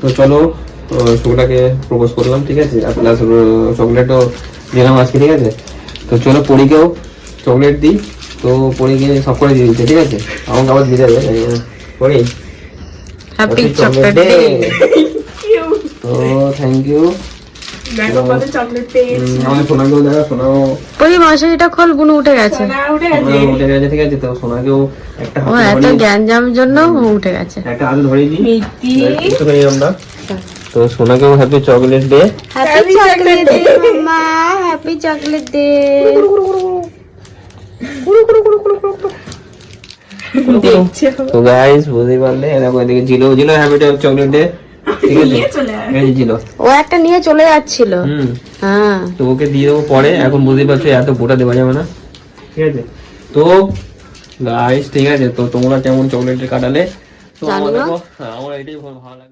তো চলো শুভটাকে প্রপোজ করলাম ঠিক আছে? আর প্লাস চকলেটও দিলাম আজকে ঠিক আছে? তো চলো পরীকেও চকলেট দিই। তো পড়িকে সব করে দিয়ে দিচ্ছে ঠিক আছে? আমাকে আবার দিয়ে যাবে পরি? হ্যাপি চকলেট ডে তো থ্যাংক ইউ খোল বুনু উঠে গেছে। উঠে গেছে। উঠে গেছে ঠিক আছে তো সোনাকেও একটা ও এত ধরিয়ে- জন্য উঠে গেছে। একটা দিই। আমরা। তো সোনাকেও happy chocolate day happy chocolate day মামা হ্যাপি চকলেট ডে তো গাইস বুঝতেই পারলে। এরকম এদিকে জিলো জিলো হ্যাপি চকলেট ডে ও একটা নিয়ে চলে যাচ্ছিল। হুম। হ্যাঁ। তো ওকে দিয়ে দেবো পরে এখন বুঝতেই পারছ এত গোটা দেওয়া যাবে না। ঠিক আছে? তো গাইস ঠিক আছে তো তোমরা কেমন চকলেট কাটালে? তো। আমাদের হ্যাঁ, আমার এটাই ভালো লাগল।